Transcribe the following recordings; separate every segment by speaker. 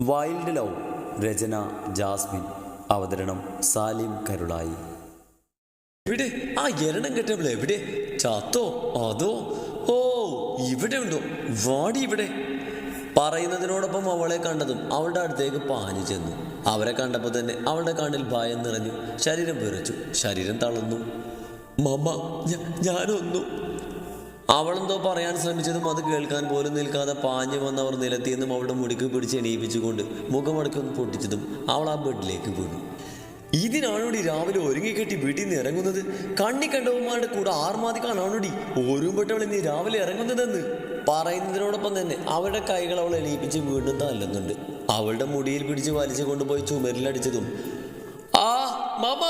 Speaker 1: Wild love രചന Jasmine അവതരണം സാലിം കരുളായി.
Speaker 2: എവിടെ? ആ എരണം കെട്ടവൾ എവിടെ? ചാത്തോ അതോ? ഓ ഇവിടെ ഉണ്ടോ? വാടി ഇവിടെ. പറയുന്നതിനോടൊപ്പം അവളെ കണ്ടതും അവളുടെ അടുത്തേക്ക് പാഞ്ഞു ചെന്നു. അവരെ കണ്ടപ്പോൾ തന്നെ അവളുടെ കണ്ണിൽ ഭയം നിറഞ്ഞു. ശരീരം വിറച്ചു. ശരീരം തളർന്നു. മമ്മ ഞാനൊന്നു അവളെന്തോ പറയാൻ ശ്രമിച്ചതും അത് കേൾക്കാൻ പോലും നിൽക്കാതെ പാഞ്ഞു വന്നവർ നിലത്തിയെന്നും അവളുടെ മുടിക്ക് പിടിച്ച് എണീപ്പിച്ചുകൊണ്ട് മുഖമടക്കൊന്ന് പൊട്ടിച്ചതും അവൾ ആ ബെഡിലേക്ക് വീണു. ഇതിനാണോടി രാവിലെ ഒരുങ്ങിക്കെട്ടി വീട്ടിൽ നിന്ന് ഇറങ്ങുന്നത്? കണ്ണി കണ്ടവന്മാരുടെ കൂടെ ആർമാതി കാണാണോടി പെട്ടവൾ നീ രാവിലെ ഇറങ്ങുന്നതെന്ന്? പറയുന്നതിനോടൊപ്പം തന്നെ അവരുടെ കൈകൾ അവൾ എണീപ്പിച്ച് വീണ്ടും തല്ലുന്നുണ്ട്. അവളുടെ മുടിയിൽ പിടിച്ച് വലിച്ചു കൊണ്ടുപോയി ചുമരിലടിച്ചതും ആ മാമ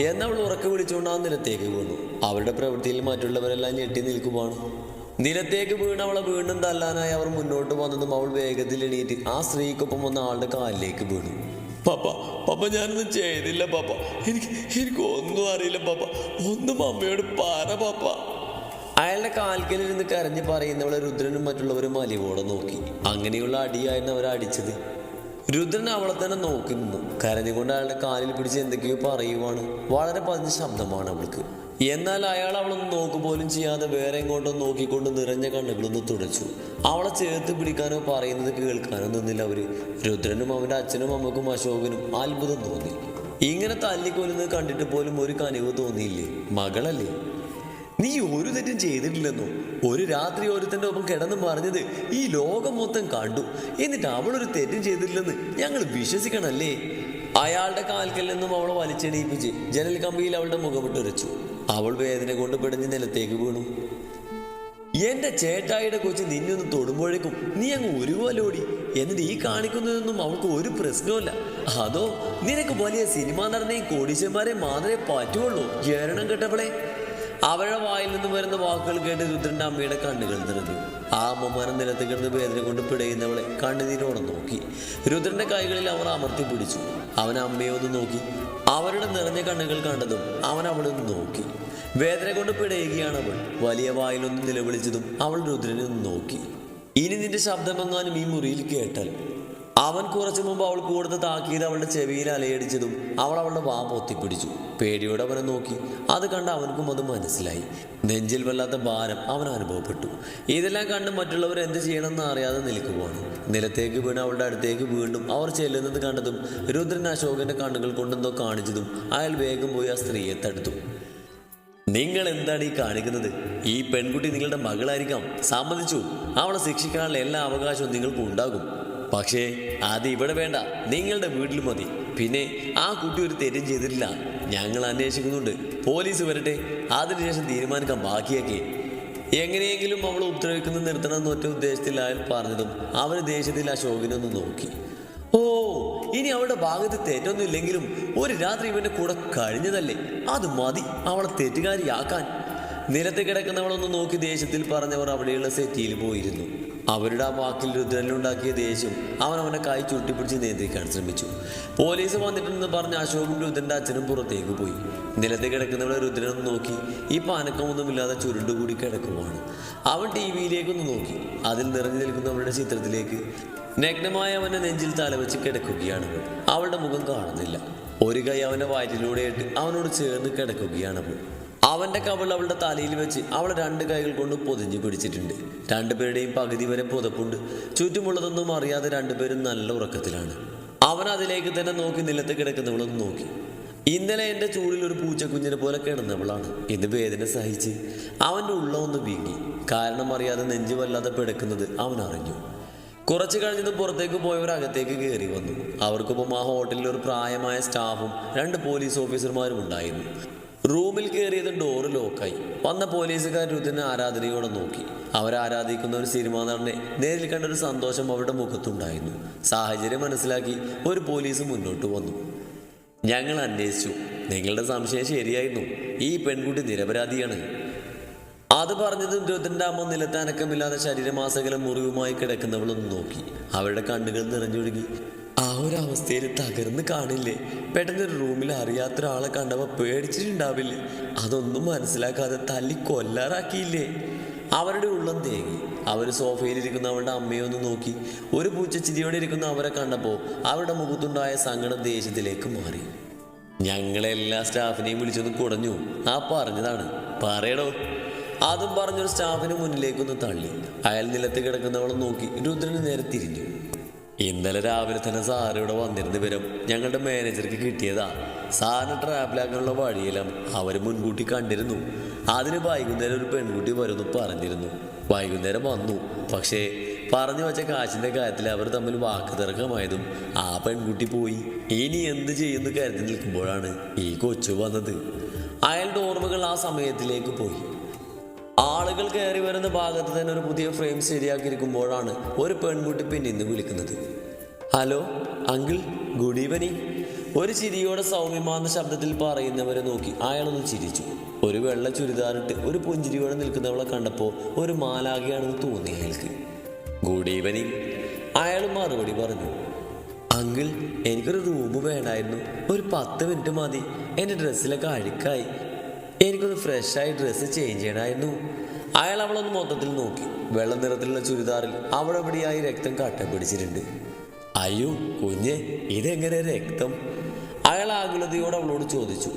Speaker 2: എന്നവൾ ഉറക്കെ വിളിച്ചുകൊണ്ട് ആ നിലത്തേക്ക് വീണു. അവളുടെ പ്രവൃത്തിയിൽ മറ്റുള്ളവരെല്ലാം ഞെട്ടി നിൽക്കുവാണ്. നിലത്തേക്ക് വീണ് അവളെ വീണ്ടും തല്ലാനായി അവർ മുന്നോട്ട് വന്നതും അവൾ വേഗത്തിൽ എണീറ്റ് ആ സ്ത്രീക്കൊപ്പം വന്ന ആളുടെ കാലിലേക്ക് വീണു. പപ്പ പപ്പ ഞാനൊന്നും ചെയ്തില്ല പപ്പ. എനിക്ക് എനിക്ക് ഒന്നും അറിയില്ല പപ്പ. ഒന്നും അമ്മയോട് പറ പപ്പ. അയാളുടെ കാൽക്കലിരുന്ന് കരഞ്ഞ് പറയുന്നവളെ രുദ്രനും മറ്റുള്ളവരും അലിവോടെ നോക്കി. അങ്ങനെയുള്ള അടിയായിരുന്നു അവരടിച്ചത്. രുദ്രൻ അവളെ തന്നെ നോക്കുന്നു. നിന്നു കരഞ്ഞുകൊണ്ട് അയാളുടെ കാലിൽ പിടിച്ച് എന്തൊക്കെയോ പറയുവാണ്. വളരെ പതിഞ്ഞ ശബ്ദമാണ് അവൾക്ക്. എന്നാൽ അയാൾ അവളൊന്നും നോക്കുപോലും ചെയ്യാതെ വേറെ എങ്ങോട്ടോ നോക്കിക്കൊണ്ട് നിറഞ്ഞ കണ്ണുകളൊന്ന് തുടച്ചു. അവളെ ചേർത്ത് പിടിക്കാനോ പറയുന്നത് കേൾക്കാനോ നിന്നില്ല അവർ. രുദ്രനും അവന്റെ അച്ഛനും അമ്മക്കും അശോകനും അത്ഭുതം തോന്നി. ഇങ്ങനെ തല്ലിക്കൊല്ലുന്നത് കണ്ടിട്ട് പോലും ഒരു കനിവ് തോന്നിയില്ലേ? മകളല്ലേ? നീ ഒരു തെറ്റും ചെയ്തിട്ടില്ലെന്നോ? ഒരു രാത്രി ഒരുത്തന്റെ ഒപ്പം കിടന്ന് പറഞ്ഞത് ഈ ലോകം മൊത്തം കണ്ടു. എന്നിട്ട് അവളൊരു തെറ്റും ചെയ്തിട്ടില്ലെന്ന് ഞങ്ങൾ വിശ്വസിക്കണല്ലേ? അയാളുടെ കാൽക്കൽ നിന്നും അവളെ വലിച്ചെണീപ്പിച്ച് ജനൽ കമ്പിയിൽ അവളുടെ മുഖമിട്ട് ഉരച്ചു അവൾ വേദന കൊണ്ട് പിടഞ്ഞ് നിലത്തേക്ക് വീണു. എന്റെ ചേട്ടായിയുടെ കൊച്ചു നിന്നൊന്ന് തൊടുമ്പോഴേക്കും നീ അങ്ങ് ഒരുപോലോടി എന്നിട്ട് ഈ കാണിക്കുന്നതൊന്നും അവൾക്ക് ഒരു പ്രശ്നവുമില്ല. അതോ നിനക്ക് വലിയ സിനിമ നടനെയും കോടീശന്മാരെ മാത്രമേ പറ്റുള്ളൂ. ജരണം കെട്ടവളെ. അവരുടെ വായിൽ നിന്ന് വരുന്ന വാക്കുകൾ കേട്ട് രുദ്രന്റെ അമ്മയുടെ കണ്ണുകൾ നിറഞ്ഞു. ആ അമ്മമാനം നിലത്ത് കിടന്ന് വേദന കൊണ്ട് പിടയുന്നവളെ കണ്ണുനീരോടെ നോക്കി. രുദ്രന്റെ കൈകളിൽ അവർ അമർത്തി പിടിച്ചു. അവൻ അമ്മയെ ഒന്ന് നോക്കി. അവരുടെ നിറഞ്ഞ കണ്ണുകൾ കണ്ടതും അവൻ അവളെ ഒന്ന് നോക്കി. വേദന കൊണ്ട് പിടയുകയാണ് അവൾ. വലിയ വായിലൊന്ന് നിലവിളിച്ചതും അവൾ രുദ്രനെ ഒന്ന് നോക്കി. ഇനി നിന്റെ ശബ്ദമെങ്ങാനും ഈ മുറിയിൽ കേട്ടാൽ അവൻ കുറച്ചു മുമ്പ് അവൾ കൂടുതൽ താക്കീത് അവളുടെ ചെവിയിൽ അലയടിച്ചതും അവൾ അവളുടെ വാ പൊത്തിപ്പിടിച്ചു പേടിയോടെ അവനെ നോക്കി. അത് കണ്ട് അവനക്കും അത് മനസ്സിലായി. നെഞ്ചിൽ വല്ലാത്ത ഭാരം അവൻ അനുഭവപ്പെട്ടു. ഇതെല്ലാം കണ്ട് മറ്റുള്ളവർ എന്ത് ചെയ്യണമെന്ന് അറിയാതെ നിൽക്കുകയാണ് നിലത്തേക്ക് വീണ് അവളുടെ അടുത്തേക്ക് വീണ്ടും അവർ ചെല്ലുന്നത് കണ്ടതും രുദ്രൻ അശോകന്റെ കണ്ണുകൾ കൊണ്ടെന്തോ കാണിച്ചതും അയാൾ വേഗം പോയി ആ സ്ത്രീയെ തടുത്തു. നിങ്ങൾ എന്താണ് ഈ കാണിക്കുന്നത്? ഈ പെൺകുട്ടി നിങ്ങളുടെ മകളായിരിക്കാം. സമ്മതിച്ചു. അവളെ ശിക്ഷിക്കാനുള്ള എല്ലാ അവകാശവും നിങ്ങൾക്ക് ഉണ്ടാകും. പക്ഷേ അത് ഇവിടെ വേണ്ട. നിങ്ങളുടെ വീട്ടിൽ മതി. പിന്നെ ആ കുട്ടി ഒരു തെറ്റും ചെയ്തിട്ടില്ല. ഞങ്ങൾ അന്വേഷിക്കുന്നുണ്ട്. പോലീസ് വരട്ടെ. അതിനുശേഷം തീരുമാനിക്കാൻ ബാക്കിയൊക്കെ. എങ്ങനെയെങ്കിലും അവൾ ഉപദ്രവിക്കുന്നത് നിർത്തണം എന്നൊറ്റ ഉദ്ദേശത്തിൽ അയാൾ പറഞ്ഞതും അവന് ദേഷ്യത്തിൽ ആ ശോകിനൊന്ന് നോക്കി. ഓ ഇനി അവളുടെ ഭാഗത്ത് തെറ്റൊന്നും ഇല്ലെങ്കിലും ഒരു രാത്രി ഇവന്റെ കൂടെ കഴിഞ്ഞതല്ലേ? അത് മതി. അവളെ തെറ്റുകാരിയാക്കാൻ. നിലത്ത് കിടക്കുന്നവളൊന്ന് നോക്കി ദേഷ്യത്തിൽ പറഞ്ഞവർ അവിടെയുള്ള സെറ്റിയിൽ പോയിരുന്നു. അവരുടെ ആ വാക്കിൽ രുദ്രനിലുണ്ടാക്കിയ ദേഷ്യം അവൻ അവനെ കൈ ചുട്ടിപ്പിടിച്ച് നിയന്ത്രിക്കാൻ ശ്രമിച്ചു. പോലീസ് വന്നിട്ടുണ്ടെന്ന് പറഞ്ഞ അശോകും രുദ്രന്റെ അച്ഛനും പുറത്തേക്ക് പോയി. നിലത്ത് കിടക്കുന്നവളെ രുദ്രനൊന്ന് നോക്കി. ഈ പാനക്കമൊന്നുമില്ലാതെ ചുരുണ്ടുകൂടി കിടക്കുവാണ്. അവൻ ടി വിയിലേക്കൊന്ന് നോക്കി. അതിൽ നിറഞ്ഞു നിൽക്കുന്നവരുടെ ചിത്രത്തിലേക്ക് നഗ്നമായ അവന്റെ നെഞ്ചിൽ തലവെച്ച് കിടക്കുകയാണ് അവളുടെ മുഖം കാണുന്നില്ല. ഒരു കൈ അവന്റെ വയറ്റിലൂടെ ഇട്ട് അവനോട് ചേർന്ന് കിടക്കുകയാണ് അവന്റെ കവൾ അവളുടെ തലയിൽ വെച്ച് അവൾ രണ്ട് കൈകൾ കൊണ്ട് പൊതിഞ്ഞു പിടിച്ചിട്ടുണ്ട്. രണ്ടുപേരുടെയും പകുതി വരെ പുതപ്പുണ്ട്. ചുറ്റുമുള്ളതൊന്നും അറിയാതെ രണ്ടുപേരും നല്ല ഉറക്കത്തിലാണ്. അവൻ അതിലേക്ക് തന്നെ നോക്കി നിലത്ത് കിടക്കുന്നവളൊന്ന് നോക്കി. ഇന്നലെ എന്റെ ചൂടിൽ ഒരു പൂച്ചക്കുഞ്ഞിനെ പോലെ കിടന്നവളാണ്. ഇത് വേദന സഹിച്ച് അവന്റെ ഉള്ള ഒന്ന് വീങ്ങി. കാരണം അറിയാതെ നെഞ്ചു വല്ലാതെ പിടക്കുന്നത് അവൻ അറിഞ്ഞു. കുറച്ചു കഴിഞ്ഞത് പുറത്തേക്ക് പോയവർ അകത്തേക്ക് കയറി വന്നു. അവർക്കൊപ്പം ആ ഹോട്ടലിൽ ഒരു പ്രായമായ സ്റ്റാഫും രണ്ട് പോലീസ് ഓഫീസർമാരും ഉണ്ടായിരുന്നു. റൂമിൽ കയറിയത് ഡോറ് ലോക്കായി വന്ന പോലീസുകാർ രുദ്രനെ ആരാധനയോടെ നോക്കി. അവരാരാധിക്കുന്ന ഒരു സിനിമാ നടനെ നേരിൽ കണ്ട ഒരു സന്തോഷം അവരുടെ മുഖത്തുണ്ടായിരുന്നു. സാഹചര്യം മനസ്സിലാക്കി ഒരു പോലീസ് മുന്നോട്ട് വന്നു. ഞങ്ങൾ അന്വേഷിച്ചു. നിങ്ങളുടെ സംശയം ശരിയായിരുന്നു. ഈ പെൺകുട്ടി നിരപരാധിയാണ്. അത് പറഞ്ഞതും രുദ്രന്റെ അമ്മ നിലത്തനക്കമില്ലാതെ ശരീരമാസകലം മുറിവുമായി കിടക്കുന്നവളൊന്ന് നോക്കി. അവരുടെ കണ്ണുകൾ നിറഞ്ഞൊഴുകി. ആ ഒരു അവസ്ഥയിൽ തകർന്ന് കാണില്ലേ? പെട്ടെന്ന് ഒരു റൂമിൽ അറിയാത്ത ഒരാളെ കണ്ടപ്പോൾ പേടിച്ചിട്ടുണ്ടാവില്ലേ? അതൊന്നും മനസ്സിലാക്കാതെ തല്ലി കൊല്ലാറാക്കിയില്ലേ? അവരുടെ ഉള്ളം തേങ്ങി. അവർ സോഫയിലിരിക്കുന്ന അവളുടെ അമ്മയെ ഒന്ന് നോക്കി. ഒരു പൂച്ചച്ചിരിയോടെ ഇരിക്കുന്ന അവരെ കണ്ടപ്പോൾ അവരുടെ മുഖത്തുണ്ടായ സങ്കടം ദേഷ്യത്തിലേക്ക് മാറി. ഞങ്ങളെ എല്ലാ സ്റ്റാഫിനെയും വിളിച്ചൊന്ന് കുടഞ്ഞു. ആ പറഞ്ഞതാണ്. പറയടോ. അതും പറഞ്ഞൊരു സ്റ്റാഫിന് മുന്നിലേക്കൊന്ന് തള്ളി. അയാൾ നിലത്ത് കിടക്കുന്നവളെ നോക്കി രുദ്രന് നേരെ തിരിഞ്ഞു. ഇന്നലെ രാവിലെ തന്നെ സാറ് ഇവിടെ വന്നിരുന്ന വിവരം ഞങ്ങളുടെ മാനേജർക്ക് കിട്ടിയതാ. സാറിന് ട്രാവലാക്കാനുള്ള വഴിയെല്ലാം അവർ മുൻകൂട്ടി കണ്ടിരുന്നു. അതിന് വൈകുന്നേരം ഒരു പെൺകുട്ടി വരുമെന്ന് പറഞ്ഞിരുന്നു. വൈകുന്നേരം വന്നു. പക്ഷേ പറഞ്ഞു വെച്ച കാശിന്റെ കാര്യത്തിൽ അവർ തമ്മിൽ വാക്ക് തർക്കമായതും ആ പെൺകുട്ടി പോയി. ഇനി എന്ത് ചെയ്യുന്നു കരുതി നിൽക്കുമ്പോഴാണ് ഈ കൊച്ചു വന്നത്. അയാളുടെ ഓർമ്മകൾ ആ സമയത്തിലേക്ക് പോയി. ആളുകൾ കയറി വരുന്ന ഭാഗത്ത് തന്നെ ഒരു പുതിയ ഫ്രെയിം ശരിയാക്കിയിരിക്കുമ്പോഴാണ് ഒരു പെൺകുട്ടി പിന്നെ ഇന്ന് വിളിക്കുന്നത്. Hello uncle good evening. ഒരു ചിരിയോടെ സൗമ്യമാർന്ന ശബ്ദത്തിൽ പറയുന്നവരെ നോക്കി അയാളൊന്ന് ചിരിച്ചു. ഒരു വെള്ള ചുരിദാറിട്ട് ഒരു പുഞ്ചിരിയോടെ നിൽക്കുന്നവളെ കണ്ടപ്പോൾ ഒരു മാലാകയാണെന്ന് തോന്നി അയാൾക്ക്. Good evening. അയാൾ മറുപടി പറഞ്ഞു അങ്കിൾ എനിക്കൊരു റൂം വേണമായിരുന്നു ഒരു പത്ത് മിനിറ്റ് മതി. എന്റെ ഡ്രസ്സിലൊക്കെ അഴുക്കായി. എനിക്കൊന്ന് ഫ്രഷായി ഡ്രസ്സ് ചേഞ്ച് ചെയ്യണമായിരുന്നു. അയാൾ അവളൊന്ന് മൊത്തത്തിൽ നോക്കി. വെള്ള നിറത്തിലുള്ള ചുരിദാറിൽ അവിടെ രക്തം കട്ട പിടിച്ചിട്ടുണ്ട്. അയ്യോ കുഞ്ഞ് ഇതെങ്ങനെ രക്തം? അയാൾ ആകുലതയോട് അവളോട് ചോദിച്ചു.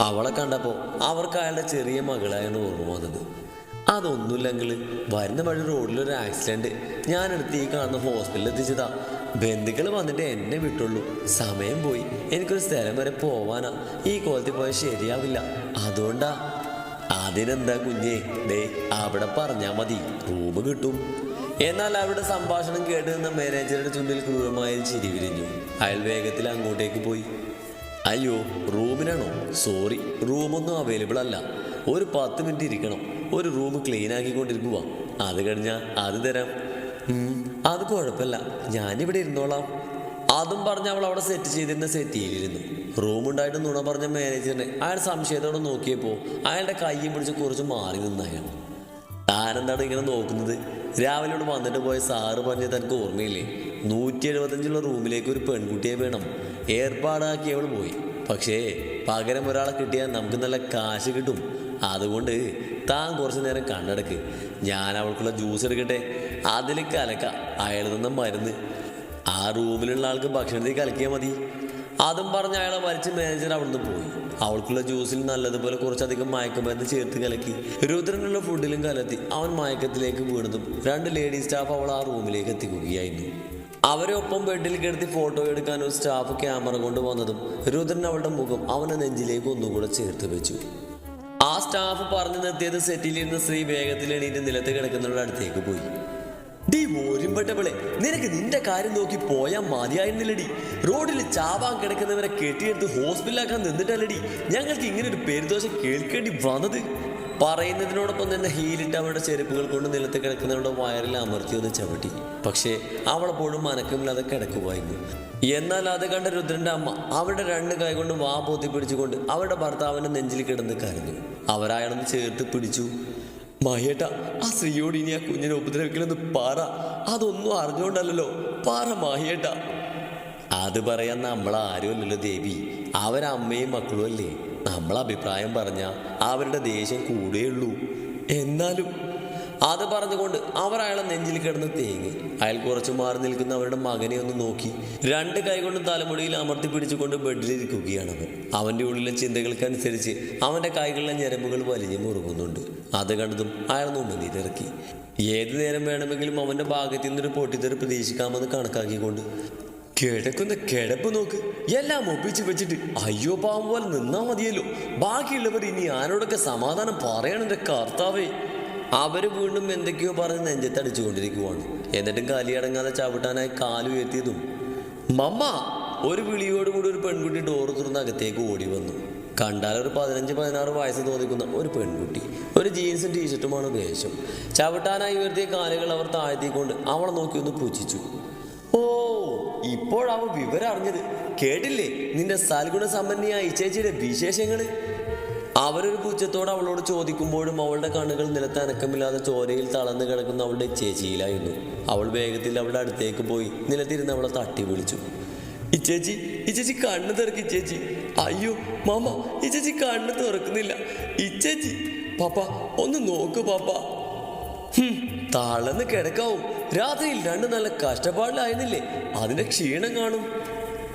Speaker 2: അവളെ കണ്ടപ്പോൾ അവർക്ക് അയാളുടെ ചെറിയ മകളായാണ് ഓർമ്മ വന്നത്. അതൊന്നുമില്ലെങ്കിൽ വരുന്ന വഴി റോഡിലൊരു ആക്സിഡന്റ് ഞാനെടുത്ത് ഈ കാണുന്ന ഹോസ്പിറ്റലിൽ എത്തിച്ചതാ. ബന്ധുക്കൾ വന്നിട്ട് എന്നെ വിട്ടുള്ളൂ. സമയം പോയി. എനിക്കൊരു സ്ഥലം വരെ പോവാനാ. ഈ കോലത്തിൽ പോയാൽ ശരിയാവില്ല. അതുകൊണ്ടാ. അതിനെന്താ കുഞ്ഞേ? ഡേ അവിടെ പറഞ്ഞാ മതി. റൂം കിട്ടും. എന്നാൽ അവരുടെ സംഭാഷണം കേട്ട് നിന്ന മാനേജറുടെ ചുണ്ടിൽ ക്രൂരമായ ചിരി വിരിഞ്ഞു. അയാൾ വേഗത്തിൽ അങ്ങോട്ടേക്ക് പോയി. അയ്യോ റൂമിനാണോ? സോറി റൂമൊന്നും അവൈലബിൾ അല്ല. ഒരു പത്ത് മിനിറ്റ് ഇരിക്കണം. ഒരു റൂം ക്ലീൻ ആക്കിക്കൊണ്ടിരിക്കുക അത് കഴിഞ്ഞാൽ അത് തരാം. അത് കുഴപ്പമില്ല. ഞാനിവിടെ ഇരുന്നോളാം. അതും പറഞ്ഞ് അവൾ അവിടെ സെറ്റ് ചെയ്തിരുന്ന സെറ്റിയിലിരുന്നു റൂമുണ്ടായിട്ട് നുണ പറഞ്ഞ മാനേജറിനെ അയാൾ സംശയത്തോടെ നോക്കിയപ്പോൾ അയാളുടെ കൈയും പിടിച്ച് കുറച്ച് മാറി നിന്ന് അയാൾ താനെന്താണ് ഇങ്ങനെ നോക്കുന്നത്? രാവിലെ ഇവിടെ വന്നിട്ട് പോയ സാറ് പറഞ്ഞ് തനിക്ക് ഓർമ്മയില്ലേ? നൂറ്റി എഴുപത്തഞ്ചുള്ള റൂമിലേക്ക് ഒരു പെൺകുട്ടിയെ വേണം. ഏർപ്പാടാക്കി അവൾ പോയി. പക്ഷേ പകരം ഒരാളെ കിട്ടിയാൽ നമുക്ക് നല്ല കാശ് കിട്ടും. അതുകൊണ്ട് താൻ കുറച്ച് നേരം കണ്ണടക്ക്. ഞാൻ അവൾക്കുള്ള ജ്യൂസ് എടുക്കട്ടെ? അതിൽ കലക്ക അയാൾ തന്ന മരുന്ന്. ആ റൂമിലുള്ള ആൾക്ക് ഭക്ഷണത്തിൽ കലക്കിയാൽ മതി. അതും പറഞ്ഞ് അയാളെ വലിച്ച് മാനേജർ അവിടുന്ന് പോയി. അവൾക്കുള്ള ജ്യൂസിൽ നല്ലതുപോലെ കുറച്ചധികം മയക്കുമരുന്ന് ചേർത്ത് കലക്കി. രുദ്രനുള്ള ഫുഡിലും കലത്തി അവൻ മയക്കത്തിലേക്ക് വീണതും രണ്ട് ലേഡി സ്റ്റാഫ് അവൾ ആ റൂമിലേക്ക് എത്തിക്കുകയായിരുന്നു. അവരെ ഒപ്പം ബെഡിൽ കിടത്തി ഫോട്ടോ എടുക്കാൻ ഒരു സ്റ്റാഫ് ക്യാമറ കൊണ്ട് വന്നതും രുദ്രൻ അവളുടെ മുഖം അവനെ നെഞ്ചിലേക്ക് ഒന്നുകൂടെ ചേർത്ത് വെച്ചു. ആ സ്റ്റാഫ് പറഞ്ഞു നിർത്തിയത് സെറ്റിലിരുന്ന സ്ത്രീ വേഗത്തിൽ എണീറ്റ് നിലത്ത് കിടക്കുന്നവരുടെ അടുത്തേക്ക് പോയി. ഡി ഓരുമ്പട്ടവളെ നിനക്ക് നിന്റെ കാര്യം നോക്കി പോയാൽ മതിയായിരുന്നില്ലടി. റോഡിൽ ചാവാൻ കിടക്കുന്നവരെ കെട്ടിയെടുത്ത് ഹോസ്പിറ്റലാക്കാൻ നിന്നിട്ടല്ലടി. ഞങ്ങൾക്ക് ഇങ്ങനെ ഒരു പെരുദോശം കേൾക്കേണ്ടി വന്നത്. പറയുന്നതിനോടൊപ്പം തന്നെ ഹീലിട്ട് അവളുടെ ചെരുപ്പുകൾ കൊണ്ട് നിലത്ത് കിടക്കുന്നവരുടെ വയറിൽ അമർത്തി ഒന്ന് ചവിട്ടി. പക്ഷേ അവളെപ്പോഴും മനക്കമില്ലാതെ കിടക്കുമായിരുന്നു എന്നാൽ അത് കണ്ട രുദ്രന്റെ അമ്മ അവരുടെ രണ്ട് കൈ കൊണ്ട് വാ പൊത്തി പിടിച്ചുകൊണ്ട് അവരുടെ ഭർത്താവിന്റെ നെഞ്ചിൽ കിടന്ന് കരഞ്ഞു. അവരയാളൊന്ന് ചേർത്ത് പിടിച്ചു. മഹേട്ട ആ സ്ത്രീയോട് ഇനി ആ കുഞ്ഞിനെ ഉപദ്രവിക്കണമെന്ന് പാറ. അതൊന്നും അറിഞ്ഞോണ്ടല്ലോ പാറ മായേട്ട. അത് പറയാൻ നമ്മൾ ആരുമല്ലല്ലോ ദേവി. അവരമ്മയും മക്കളും അല്ലേ നമ്മളഭിപ്രായം പറഞ്ഞ അവരുടെ ദേഷ്യം കൂടെയുള്ളൂ എന്നാലും അത് പറഞ്ഞുകൊണ്ട് അവർ അയാളെ നെഞ്ചിൽ കിടന്ന് തേങ്ങി. അയാൾ കുറച്ച് മാറി നിൽക്കുന്ന അവരുടെ മകനെ ഒന്ന് നോക്കി. രണ്ട് കൈകൊണ്ട് തലമുടിയിൽ അമർത്തി പിടിച്ചുകൊണ്ട് ബെഡിലിരിക്കുകയാണ് അവൻ അവന്റെ ഉള്ളിലെ ചിന്തകൾക്കനുസരിച്ച് അവന്റെ കൈകളിലെ ഞരമ്പുകൾ വലിഞ്ഞു മുറുകുന്നുണ്ട്. അത് കണ്ടതും അയാൾ നുമ്മനീരിറക്കി ഏത് നേരം വേണമെങ്കിലും അവന്റെ ഭാഗത്തു നിന്നൊരു പൊട്ടിത്തെറി പ്രതീക്ഷിക്കാമെന്ന് കണക്കാക്കിക്കൊണ്ട് കിടക്കുന്ന കിടപ്പ് നോക്ക്. എല്ലാം ഒപ്പിച്ച് വെച്ചിട്ട് അയ്യോ പാവം പോലെ നിന്നാ മതിയല്ലോ. ബാക്കിയുള്ളവർ ഇനി ആരോടൊക്കെ സമാധാനം പറയണം എന്റെ കർത്താവേ. അവർ വീണ്ടും എന്തൊക്കെയോ പറഞ്ഞ് നെഞ്ചത്തടിച്ചുകൊണ്ടിരിക്കുവാണ്. എന്നിട്ടും കലിയടങ്ങാതെ ചവിട്ടാനായി കാലു എത്തിയതും മമ്മ ഒരു വിളിയോടുകൂടി ഒരു പെൺകുട്ടി ഡോർ തുറന്ന് അകത്തേക്ക് ഓടി വന്നു. കണ്ടാൽ ഒരു പതിനഞ്ച് പതിനാറ് വയസ്സ് തോന്നിക്കുന്ന ഒരു പെൺകുട്ടി. ഒരു ജീൻസും ടീഷർട്ടുമാണ് വേഷം. ചവിട്ടാനായി ഉയർത്തിയ കാലുകൾ അവർ താഴ്ത്തിക്കൊണ്ട് അവളെ നോക്കി ഒന്ന് പൂച്ഛിച്ചു ഓ ഇപ്പോഴാവ വിവരം അറിഞ്ഞത്. കേട്ടില്ലേ? നിന്റെ സൽഗുണ സമ്പന്നയായ ചേച്ചിയുടെ വിശേഷങ്ങൾ? അവരൊരു പൂച്ചത്തോട് അവളോട് ചോദിക്കുമ്പോഴും അവളുടെ കണ്ണുകൾ നിലത്ത് അനക്കമില്ലാതെ ചോരയിൽ തളർന്നു കിടക്കുന്ന അവളുടെ ചേച്ചിയിലായിരുന്നു. അവൾ വേഗത്തിൽ അവളുടെ അടുത്തേക്ക് പോയി നിലത്തിരുന്ന് അവളെ തട്ടി വിളിച്ചു. ഇച്ചേച്ചി ഇച്ചേച്ചി കണ്ണ് തുറക്ക് ഇച്ചേച്ചി. അയ്യോ മാമ ഇച്ചേച്ചി കണ്ണ് തുറക്കുന്നില്ല. ഇച്ചേച്ചി പാപ്പ ഒന്ന് നോക്ക് പാപ്പ. ഹും, തളർന്ന് കിടക്കാവും. രാത്രിയിൽ രണ്ട് നല്ല കഷ്ടപ്പാടിലായിരുന്നില്ലേ? അതിന്റെ ക്ഷീണം കാണും.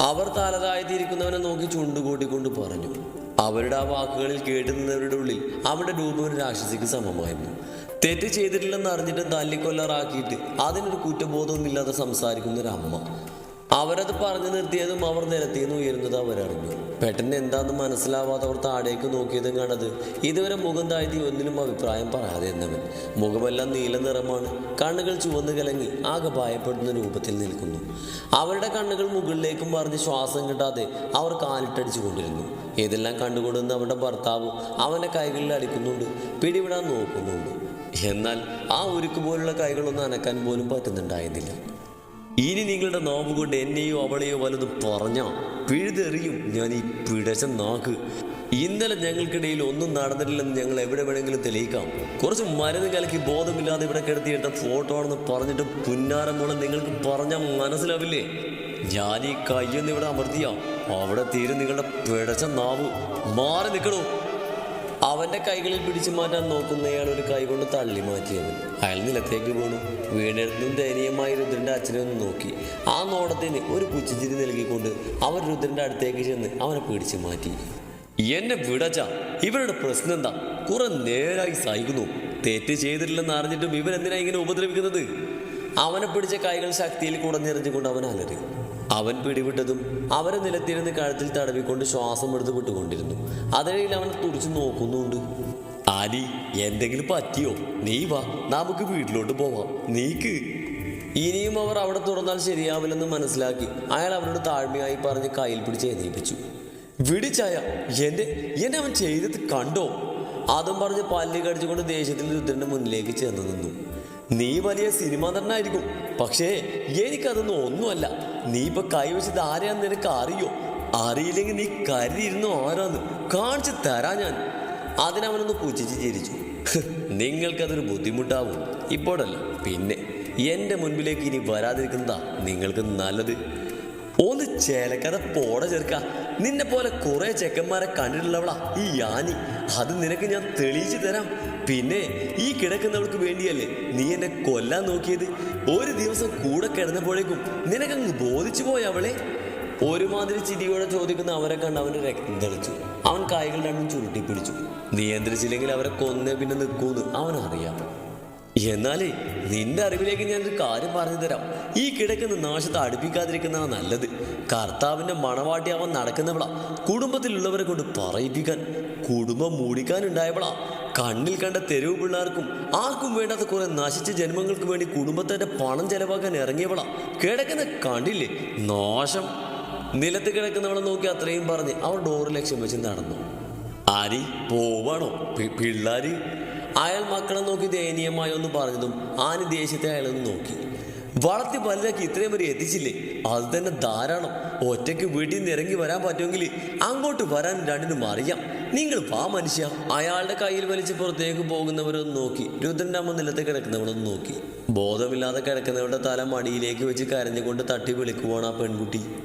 Speaker 2: അവർ തലതായിത്തിരിക്കുന്നവനെ നോക്കി ചുണ്ടുകൂട്ടിക്കൊണ്ട് പറഞ്ഞു. അവരുടെ ആ വാക്കുകളിൽ കേട്ടിരുന്നവരുടെ ഉള്ളിൽ അവരുടെ രൂപം രാക്ഷസിക്ക് സമമായിരുന്നു. തെറ്റ് ചെയ്തിട്ടില്ലെന്ന് അറിഞ്ഞിട്ട് തല്ലിക്കൊല്ലാറാക്കിയിട്ട് അതിനൊരു കുറ്റബോധമൊന്നുമില്ലാതെ സംസാരിക്കുന്ന അമ്മ. അവരത് പറഞ്ഞു നിർത്തിയതും അവർ നിലത്തിന്ന് ഉയരുന്നത് അവരറിഞ്ഞു പെട്ടെന്ന് എന്താണെന്ന് മനസ്സിലാവാതെ അവർ താഴേക്ക് നോക്കിയതും കണ്ടത് ഇതുവരെ മുഖം താഴ്ത്തി ഒന്നിനും അഭിപ്രായം പറയാതെ എന്നവൻ. മുഖമെല്ലാം നീല നിറമാണ്. കണ്ണുകൾ ചുവന്ന് കലങ്ങി ആകെ ഭയപ്പെടുന്ന രൂപത്തിൽ നിൽക്കുന്നു. അവരുടെ കണ്ണുകൾ മുകളിലേക്കും പറഞ്ഞ് ശ്വാസം കിട്ടാതെ അവർ കാലിട്ടടിച്ചു കൊണ്ടിരുന്നു ഇതെല്ലാം കണ്ടുകൊണ്ടുവന്ന് അവരുടെ ഭർത്താവ് അവന്റെ കൈകളിൽ അടിക്കുന്നുണ്ട് പിടിവിടാൻ നോക്കുന്നുണ്ട്. എന്നാൽ ആ ഉരുക്ക് പോലുള്ള കൈകളൊന്നും അനക്കാൻ പോലും പറ്റുന്നുണ്ടായിരുന്നില്ല. ഇനി നിങ്ങളുടെ നോമ്പ് കൊണ്ട് എന്നെയോ അവളെയോ വലുത് പറഞ്ഞോ പിഴുതെറിയും ഞാൻ ഈ പിടച്ച നാക്ക്. ഇന്നലെ ഞങ്ങൾക്കിടയിൽ ഒന്നും നടന്നിട്ടില്ലെന്ന് ഞങ്ങൾ എവിടെ വേണമെങ്കിലും തെളിയിക്കാം. കുറച്ച് മരുന്ന് കലക്കി ബോധമില്ലാതെ ഇവിടെ കിടത്തിയിട്ട ഫോട്ടോ ആണെന്ന് പറഞ്ഞിട്ട് പുന്നാരം മൂളം നിങ്ങൾക്ക് പറഞ്ഞാൽ മനസ്സിലാവില്ലേ? ഞാൻ ഈ കയ്യൊന്നിവിടെ അമർത്തിയ. അവിടെ തീരെ നിങ്ങളുടെ പിടച്ച നാവ് മാറി നിൽക്കണോ. അവന്റെ കൈകളിൽ പിടിച്ചു മാറ്റാൻ നോക്കുന്നയാൾ ഒരു കൈ കൊണ്ട് തള്ളി മാറ്റിയത് അയാൾ നിലത്തേക്ക് പോണു വീണെടുത്തും ദയനീയമായി രുദ്രന്റെ അച്ഛനെ ഒന്ന് നോക്കി. ആ നോടത്തിന് ഒരു പുച്ചിച്ചിരി നൽകിക്കൊണ്ട് അവൻ രുദ്രന്റെ അടുത്തേക്ക് ചെന്ന് അവനെ പിടിച്ചു മാറ്റി. എന്നെ വിടച്ച ഇവരുടെ പ്രശ്നം എന്താ? കുറെ നേരായി സഹിക്കുന്നു. തെറ്റ് ചെയ്തിട്ടില്ലെന്ന് അറിഞ്ഞിട്ടും ഇവരെന്തിനാ ഇങ്ങനെ ഉപദ്രവിക്കുന്നത്? അവനെ പിടിച്ച കൈകൾ ശക്തിയിൽ കുടഞ്ഞെറിഞ്ഞുകൊണ്ട് അവൻ അലറി. അവൻ പിടിവിട്ടതും അവരെ നിലത്തിരുന്ന് കഴുത്തിൽ തടവിക്കൊണ്ട് ശ്വാസം എടുത്ത് വിട്ടുകൊണ്ടിരുന്നു. അതിനിടയിൽ അവൻ തുറച്ചു നോക്കുന്നുണ്ട്. ആലി എന്തെങ്കിലും പറ്റിയോ? നീ വാ നമുക്ക് വീട്ടിലോട്ട് പോവാം. നീക്ക്. ഇനിയും അവർ അവിടെ തുറന്നാൽ ശരിയാവില്ലെന്ന് മനസ്സിലാക്കി അയാൾ അവരോട് താഴ്മയായി പറഞ്ഞ് കയ്യിൽ പിടിച്ച് എഴുന്നേൽപ്പിച്ചു വിടിച്ചായ എന്റെ എന്നെ അവൻ ചെയ്തത് കണ്ടോ? അതും പറഞ്ഞ് പല്ല് കടിച്ചുകൊണ്ട് ദേഷ്യത്തിൽ രുദ്രന്റെ മുന്നിലേക്ക് ചെന്ന് നിന്നു. നീ വലിയ സിനിമാ നടനായിരിക്കും. പക്ഷേ എനിക്കതൊന്നും ഒന്നുമല്ല. നീ ഇപ്പൊ കൈവച്ചത് ആരെയാന്ന് നിനക്ക് അറിയോ? അറിയില്ലെങ്കിൽ നീ കരുതിയിരുന്നു ആരാന്ന് കാണിച്ചു തരാ ഞാൻ. അതിനവനൊന്ന് പുച്ഛിച്ച് ചിരിച്ചു. "ഹ്, നിങ്ങൾക്കതൊരു ബുദ്ധിമുട്ടാവും. ഇപ്പോഴല്ല പിന്നെ എന്റെ മുൻപിലേക്ക് ഇനി വരാതിരിക്കുന്നതാ നിങ്ങൾക്ക് നല്ലത്. ഒന്ന് ചേലക്കഥ പോട ചേർക്ക. നിന്നെ പോലെ കുറെ ചെക്കന്മാരെ കണ്ടിട്ടുള്ളവളാ ഈ യാനി. അത് നിനക്ക് ഞാൻ തെളിയിച്ചു തരാം. പിന്നെ ഈ കിടക്കുന്നവൾക്ക് വേണ്ടിയല്ലേ നീ എന്നെ കൊല്ലാൻ നോക്കിയത്? ഒരു ദിവസം കൂടെ കിടന്നപ്പോഴേക്കും നിനക്കങ്ങ് ബോധിച്ചു പോയ അവളെ? ഒരുമാതിരി ചിരിയോടെ ചോദിക്കുന്ന അവരെ കണ്ട് അവന്റെ രക്തം തെളിച്ചു. അവൻ കായകൾ രണ്ടും ചുരുട്ടി പിടിച്ചു നിയന്ത്രിച്ചില്ലെങ്കിൽ അവരെ കൊന്നേ പിന്നെ നിൽക്കൂന്ന് അവൻ അറിയാം എന്നാലേ നിന്റെ അറിവിലേക്ക് ഞാനൊരു കാര്യം പറഞ്ഞു തരാം. ഈ കിടക്കുന്ന നാശത്തെ അടുപ്പിക്കാതിരിക്കുന്നതാണ് നല്ലത്. കർത്താവിന്റെ മണവാട്ടി അവൻ നടക്കുന്നവളാ. കുടുംബത്തിലുള്ളവരെ കൊണ്ട് പറയിപ്പിക്കാൻ കുടുംബം മൂടിക്കാനുണ്ടായവളാ. കണ്ണിൽ കണ്ട തെരുവ് പിള്ളേർക്കും ആർക്കും വേണ്ടാത്ത കുറെ നശിച്ച ജന്മങ്ങൾക്ക് വേണ്ടി കുടുംബത്തിന്റെ പണം ചെലവാക്കാൻ ഇറങ്ങിയവളാ. കിടക്കുന്ന കണ്ടില്ലേ? നാശം. നിലത്ത് കിടക്കുന്നവളെ നോക്കി അത്രയും പറഞ്ഞ് അവർ ഡോറ് ലക്ഷ്യം വെച്ച് നടന്നു. ആരി പോവാണോ? പിള്ളാര്? അയാൾ മക്കളെ നോക്കി ദയനീയമായി ഒന്ന് പറഞ്ഞതും ആനി ദേഷ്യത്തെ അയാളൊന്ന് നോക്കി. വളർത്തി വലുതാക്കി ഇത്രയും വരെ എത്തിച്ചില്ലേ? അത് തന്നെ ധാരാളം. ഒറ്റയ്ക്ക് വീട്ടിൽ നിന്ന് ഇറങ്ങി വരാൻ പറ്റുമെങ്കിൽ അങ്ങോട്ട് വരാൻ രണ്ടിനും അറിയാം. നിങ്ങൾ വാ മനുഷ്യ. അയാളുടെ കയ്യിൽ വലിച്ച് പുറത്തേക്ക് പോകുന്നവരൊന്ന് നോക്കി. രുദ്രന്റെ അമ്മ നിലത്ത് കിടക്കുന്നവളൊന്ന് നോക്കി. ബോധമില്ലാതെ കിടക്കുന്നവരുടെ തല മടിയിലേക്ക് വെച്ച് കരഞ്ഞുകൊണ്ട് തട്ടി വിളിക്കുവാണ് ആ പെൺകുട്ടി.